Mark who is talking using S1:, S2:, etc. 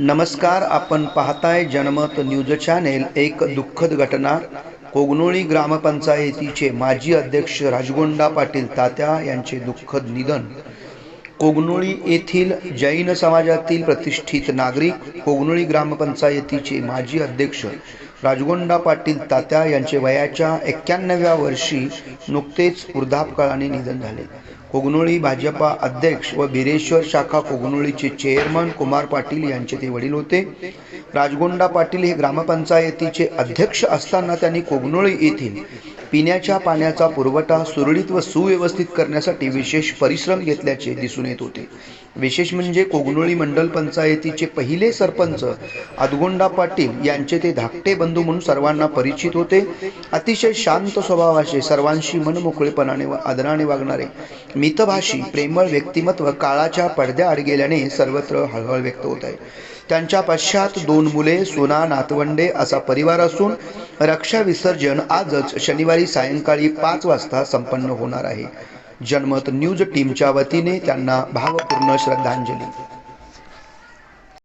S1: नमस्कार आपण पाहताय जनमत न्यूज चॅनेल एक दुःखद घटना. कोगनोळी ग्रामपंचायतीचे माजी अध्यक्ष राजगोंडा पाटील तात्या यांचे दुःखद निधन. कोगनोळी येथील जैन समाजातील प्रतिष्ठित नागरिक कोगनोळी ग्रामपंचायतीचे माजी अध्यक्ष राजगोंडा पाटील तात्या यांचे वयाच्या एक्क्याण्णव्या वर्षी नुकतेच वृद्धापकाळाने निधन झाले. कोगनोळी भाजपा अध्यक्ष व बिरेश्वर शाखा कोगनोळीचे चेअरमन कुमार पाटील यांचे ते वडील होते. राजगोंडा पाटील हे ग्रामपंचायतीचे अध्यक्ष असताना त्यांनी कोगनोळी येथील पिण्याच्या पाण्याचा पुरवठा सुरळीत व सुव्यवस्थित करण्यासाठी विशेष परिश्रम घेतल्याचे दिसून येत होते. विशेष म्हणजे कोगनोळी मंडल पंचायतीचे पहिले सरपंच अदगोंडा पाटील यांचे ते धाकटे बंधू म्हणून सर्वांना परिचित होते. अतिशय शांत स्वभावाचे सर्वांशी मनमोकळेपणाने व आदराने वागणारे मितभाषी प्रेमळ व्यक्तिमत्व काळाच्या पडद्याआड गेल्याने सर्वत्र हळहळ व्यक्त होत आहे. त्यांच्या पश्चात दोन मुले सोना नातवंडे असा परिवार असून रक्षा विसर्जन आजच शनिवारी सायंकाळी पाच वाजता संपन्न होणार आहे. जनमत न्यूज टीमच्या वतीने त्यांना भावपूर्ण श्रद्धांजली.